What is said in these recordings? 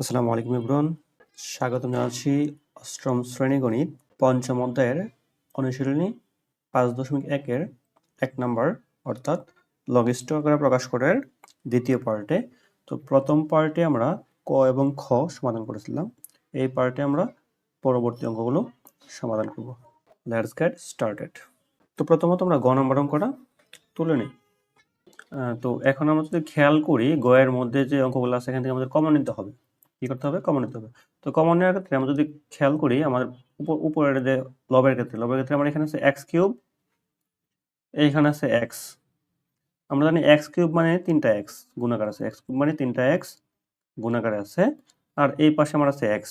আসসালামু আলাইকুম ইব্রন স্বাগতম জানাচ্ছি অষ্টম শ্রেণি গণিত, পঞ্চম অধ্যায়ের অনুশীলনী পাঁচ দশমিক একের এক নম্বর, অর্থাৎ লঘিষ্ঠ আকারে প্রকাশ করার দ্বিতীয় পার্টে। তো প্রথম পার্টে আমরা ক এবং খ সমাধান করেছিলাম। এই পার্টে আমরা পরবর্তী অঙ্কগুলো সমাধান করব। লেটস গেট স্টার্টেড তো প্রথমত আমরা গ নম্বর অঙ্কটা তুলে নিই। তো এখন আমরা যদি খেয়াল করি গয়ের মধ্যে যে অঙ্কগুলো আছে, এখান থেকে আমাদের কমন নিতে হবে। কি করতে হবে? কমন নিতে হবে। তো কমন নেওয়ার ক্ষেত্রে আমরা যদি খেয়াল করি আমাদের উপ- উপরের যে লবের ক্ষেত্রে লবের ক্ষেত্রে আমার এখানে আছে এক্স কিউব এইখানে আছে এক্স আমরা জানি এক্স কিউব মানে তিনটা এক্স গুণাকার আছে। এক্স কিউব মানে তিনটা এক্স গুণাকারে আছে। আর এই পাশে আমার আছে এক্স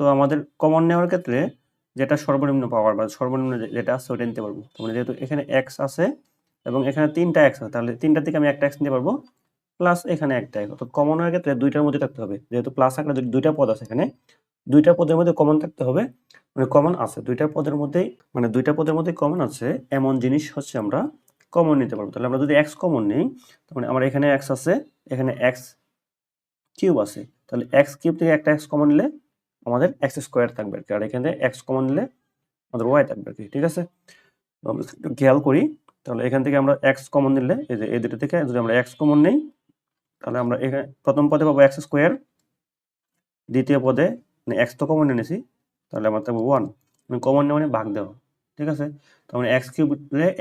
তো আমাদের কমন নেওয়ার ক্ষেত্রে যেটা সর্বনিম্ন পাওয়ার বা সর্বনিম্ন যেটা আছে ওটা নিতে পারব। মানে যেহেতু এখানে এক্স আছে এবং এখানে তিনটা এক্স আছে, তাহলে তিনটা থেকে আমি একটা এক্স নিতে পারব। প্লাস এখানে একটাই অর্থাৎ কমন হওয়ার ক্ষেত্রে দুইটার মধ্যে থাকতে হবে। যেহেতু প্লাস দুই- দুইটা পদ আছে এখানে, দুইটা পদের মধ্যে কমন থাকতে হবে। মানে কমন আছে। দুইটা পদের মধ্যেই মানে দুইটা পদের মধ্যে কমন আছে। এমন জিনিস হচ্ছে আমরা কমন নিতে পারব। তাহলে আমরা যদি এক্স কমন নিই মানে আমার এখানে এক্স আছে, এখানে এক্স কিউব আছে। তাহলে এক্স কিউব থেকে একটা এক্স কমন নিলে আমাদের এক্স স্কোয়ার থাকবে আর কি। আর এখানে এক্স কমন নিলে আমাদের ওয়াই থাকবে আর কি। ঠিক আছে? আমরা খেয়াল করি। তাহলে এখান থেকে আমরা এক্স কমন নিলে, এই যে এই দুটো থেকে যদি আমরা এক্স কমন নেই তাহলে আমরা এখানে প্রথম পদে পাবো এক্স স্কোয়ার দ্বিতীয় পদে মানে এক্স তো কমন নিয়েছি তাহলে আমার থাকবে ওয়ান মানে কমন নেওয়া মানে ভাগ দেওয়া ঠিক আছে? তো আমরা এক্স কিউব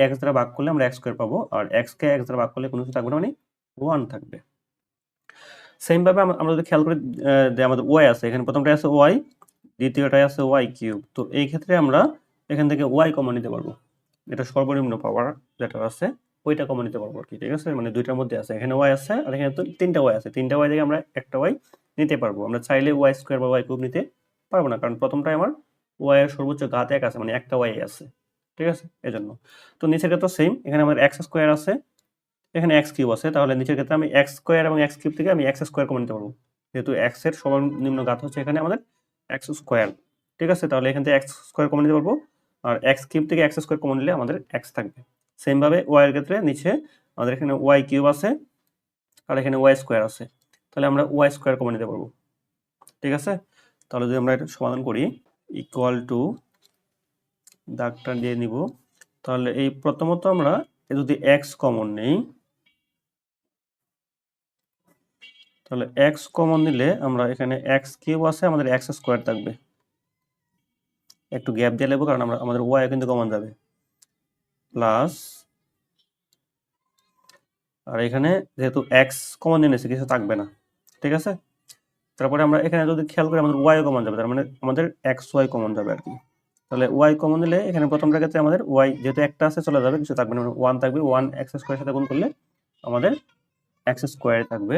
এক্স দ্বারা ভাগ করলে আমরা এক্স স্কোয়ার পাবো, আর এক্স কে এক্স দ্বারা ভাগ করলে কোনো কিছু থাকবে না মানে ওয়ান থাকবে। সেম ভাবে আমরা যদি খেয়াল করি আমাদের ওয়াই আছে, এখানে প্রথমটায় আছে ওয়াই দ্বিতীয়টায় আছে ওয়াই কিউব তো এই ক্ষেত্রে আমরা এখান থেকে ওয়াই কমন নিতে পারব। এটা সর্বনিম্ন পাওয়ার যেটা আছে ওইটা কমন নিতে পারব আর কি ঠিক আছে? মানে দুইটার মধ্যে আছে, এখানে ওয়াই আছে আর এখানে তো তিনটা ওয়াই আছে। তিনটা ওয়াই থেকে আমরা একটা ওয়াই নিতে পারব। আমরা চাইলে ওয়াই স্কোয়ার বা ওয়াই কিউব নিতে পারব না, কারণ প্রথমটায় আমার ওয়াই এর সর্বোচ্চ ঘাত এক আছে মানে একটা ওয়াই আছে, ঠিক আছে? এজন্য। তো নিচের ক্ষেত্রে সেম এখানে আমার এক্স স্কোয়ার আছে, এখানে এক্স কিউব আছে, তাহলে নিচের ক্ষেত্রে আমি এক্স স্কোয়ার এবং এক্স কিউব থেকে আমি এক্স স্কোয়ার কমন নিতে পারব। যেহেতু এক্সের সর্বনিম্ন ঘাত হচ্ছে এখানে আমাদের এক্স স্কোয়ার ঠিক আছে? তাহলে এখান থেকে এক্স স্কোয়ার কমন নিতে পারব, আর এক্স কিউব থেকে এক্স স্কোয়ার কমন নিলে আমাদের এক্স থাকবে। সেম ভাবে ওয়াই এর ক্ষেত্রে নিচে আমাদের এখানে ওয়াই কিউব আছে আর এখানে ওয়াই স্কোয়ার আছে। তাহলে আমরা ওয়াই স্কোয়ার কমন নিতে পারব। ঠিক আছে? তাহলে যদি আমরা এটা সমাধান করি ইকুয়াল টু দাগটা দিয়ে নিব, তাহলে এই প্রথমত আমরা যদি এক্স কমন নেই, তাহলে এক্স কমন নিলে আমরা এখানে এক্স কিউব আছে, আমাদের এক্স স্কোয়ার থাকবে। একটু গ্যাপ দিয়ে নেব কারণ আমরা, আমাদের ওয়াই কিন্তু কমন যাবে। প্লাস আর এখানে যেহেতু এক্স কমন নিয়ে কিছু থাকবে না, ঠিক আছে? তারপরে আমরা এখানে যদি খেয়াল করি, আমাদের ওয়াই কমন যাবে, তার মানে আমাদের এক্স ওয়াই কমন যাবে আর কি। তাহলে ওয়াই কমন দিলে এখানে প্রথমটা ক্ষেত্রে আমাদের ওয়াই যেহেতু একটা আছে, চলে যাবে, কিছু থাকবে না ওয়ান থাকবে ওয়ান এক্স স্কোয়ার সাথে গুণ করলে আমাদের এক্স স্কোয়ার থাকবে।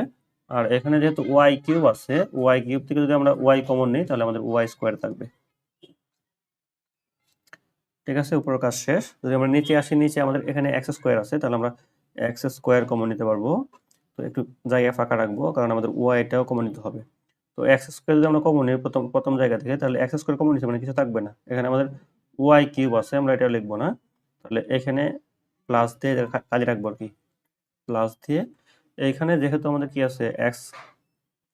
আর এখানে যেহেতু ওয়াই কিউব আছে ওয়াই কিউব থেকে যদি আমরা ওয়াই কমন নিই, তাহলে আমাদের ওয়াই স্কোয়ার থাকবে। ঠিক আছে, উপরের কাজ শেষ। যদি আমরা নিচে আসি, নিচে আমাদের এখানে এক্স স্কোয়ার আছে, তাহলে আমরা এক্স স্কোয়ার কমন নিতে পারব। তো একটু জায়গা ফাঁকা রাখব, কারণ আমাদের ওয়াইটাও কমন নিতে হবে। তো এক্স স্কোয়ার যদি আমরা কমন নিই, প্রথম প্রথম জায়গা থেকে, তাহলে এক্স স্কোয়ার কমন নিচ্ছে মানে কিছু থাকবে না। এখানে আমাদের ওয়াই কিউব আছে, আমরা এটা লিখব না। তাহলে এখানে প্লাস দিয়ে কাজে রাখব আর কি। প্লাস দিয়ে এইখানে যেহেতু আমাদের কি আছে এক্স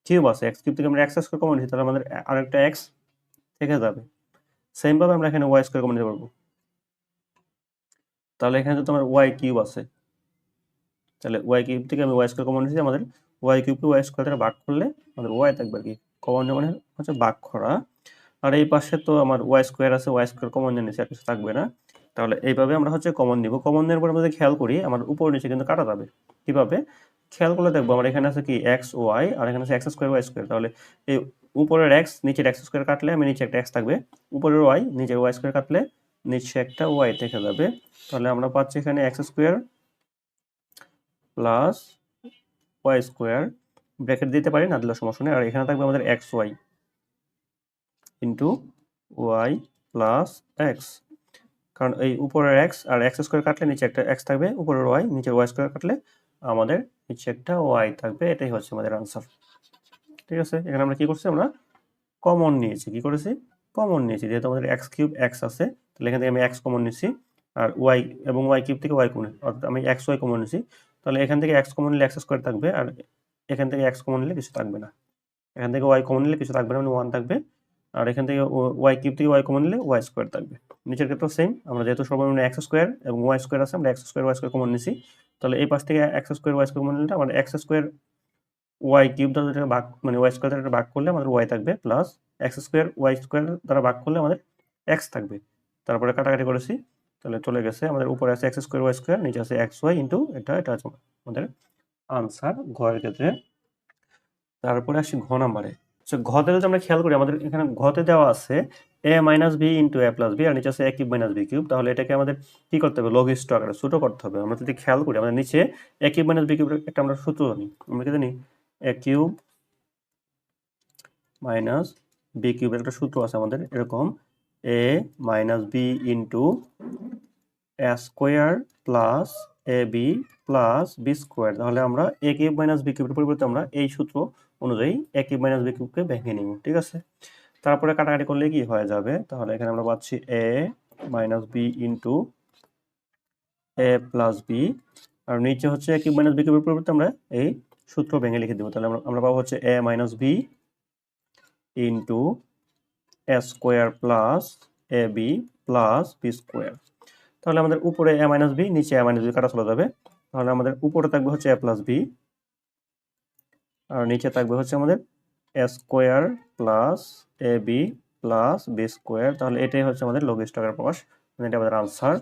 কিউব আছে এক্স কিউব থেকে আমরা এক্স স্কোয়ার কমন নিচ্ছি তাহলে আমাদের আরেকটা এক্স থেকে যাবে। সেম ভাবে আমরা এখানে ওয়াই স্কোয়ার কমন নিতে পারব। তাহলে এখানে তোমার ওয়াই কিউব আছে, তাহলে ওয়াই কিউব থেকে আমি ওয়াই স্কোয়ার কমন নিচ্ছি আমাদের ওয়াই কিউবকে ওয়াই স্কোয়ার দ্বারা ভাগ করলে আমাদের ওয়াই থাকবে আর কি। কমন মানে হচ্ছে ভাগ করা আর এই পাশে তো আমার ওয়াই স্কোয়ার আছে ওয়াই স্কোয়ার কমন নিয়ে নিচ্ছে আর কিছু থাকবে না। তাহলে এইভাবে আমরা হচ্ছে কমন নিব। কমন নেওয়ার পর যদি খেয়াল করি, আমার উপর নিচে কিন্তু কাটা যাবে। কীভাবে? খেয়াল করলে দেখব আমার এখানে আছে কি এক্স ওয়াই আর এখানে আছে এক্স স্কোয়ার ওয়াই স্কোয়ার তাহলে এই উপরের এক্স নিচের এক্স স্কোয়ার কাটলে আমি নিচে একটা এক্স থাকবে। উপরের ওয়াই নিচের ওয়াই স্কোয়ার কাটলে নিচে একটা ওয়াই থেকে যাবে। তাহলে আমরা পাচ্ছি এখানে X square plus Y square bracket দিতে পারি, না দিলে সমস্যা নেই। আর এখানে থাকবে আমাদের X Y into Y plus X কারণ এই উপরের এক্স আর এক্স স্কোয়ার কাটলে নিচে একটা এক্স থাকবে, উপরের ওয়াই নিচের ওয়াই স্কোয়ার কাটলে আমাদের নিচে একটা ওয়াই থাকবে। এটাই হচ্ছে আমাদের আনসার ঠিক আছে? এখানে আমরা কি করছি আমরা কমন নিয়েছি। কি করেছি? কমন নিয়েছি। যেহেতু আমাদের এক্স কিউব এক্স আছে, তাহলে এখান থেকে আমি এক্স কমন নিয়েছি, আর ওয়াই এবং ওয়াই কিউব থেকে ওয়াই কমন অর্থাৎ আমি এক্স ওয়াই কমন নিয়েছি। তাহলে এখান থেকে এক্স কমন নিলে এক্স স্কোয়ার থাকবে, আর এখান থেকে এক্স কমন নিলে কিছু থাকবে না। এখান থেকে ওয়াই কমন নিলে কিছু থাকবে না মানে ওয়ান থাকবে, আর এখান থেকে ওয়াই কিউব থেকে ওয়াই কমন নিলে ওয়াই স্কোয়ার থাকবে। নিচের ক্ষেত্রেও সেম আমরা যেহেতু সর্বনিম্ন এক্স স্কোয়ার এবং ওয়াই স্কোয়ার আছে, আমরা X square Y square common নিছি তাহলে এই পাশ থেকে X square Y square common নিলে আমাদের এক্স স্কোয়ার ওয়াই কিউব দ্বারা ভাগ মানে ওয়াই স্কোয়ার ভাগ করলে আমাদের ওয়াই থাকবে plus X square, Y square দ্বারা ভাগ করলে আমাদের এক্স থাকবে। তারপরে কাটাকাটি করেছি, তাহলে চলে গেছে, আমাদের উপরে আছে এক্স স্কোয়ার, ওয়াই স্কোয়ার, নিচে আছে এক্স, ওয়াই ইন্টু এটা এটা আছে আমাদের আনসার ঘরের ক্ষেত্রে। তারপরে আসি ঘ নাম্বারে। সো ঘতে যদি আমরা খেয়াল করি, আমাদের এখানে ঘতে দেওয়া আছে A minus B into A plus B আর নিচে আছে A cube minus B cube তাহলে এটাকে আমাদের কি করতে হবে? লঘিষ্ঠ আকারে ছোট করতে হবে। আমরা যদি খেয়াল করি, আমাদের নিচে A cube minus B cube একটা আমরা সূত্র জানি। আমরা কি জানি? এ কিউব মাইনাস বি কিউবের একটা সূত্র আছে আমাদের, এরকম A minus B into A square plus A B plus B square তাহলে আমরা এ কিউব মাইনাস বি কিউবের পরিবর্তে আমরা এই সূত্র অনুযায়ী এ কিউব মাইনাস বি কিউবকে ভেঙে নিব, ঠিক আছে? তারপরে কাটাকাটি করলে কি হয়ে যাবে? তাহলে এখানে আমরা পাচ্ছি A minus B into A plus B আর নিচে হচ্ছে এ কিউব মাইনাস বি কিউবের পরিবর্তে আমরা এই সূত্র ভেঙে লিখে দেবো। তাহলে আমরা আমরা পাবো হচ্ছে A minus B into A square plus A B plus B square তাহলে আমাদের উপরে এ মাইনাস বি নিচে এ মাইনাস বি কাটা চলে যাবে। তাহলে আমাদের উপরে থাকবে হচ্ছে এ প্লাস বি আর নিচে থাকবে হচ্ছে আমাদের A square plus A B plus B square তাহলে এটাই হচ্ছে আমাদের লঘিষ্ঠ আকার প্রকাশ। মানে এটা আমাদের আনসার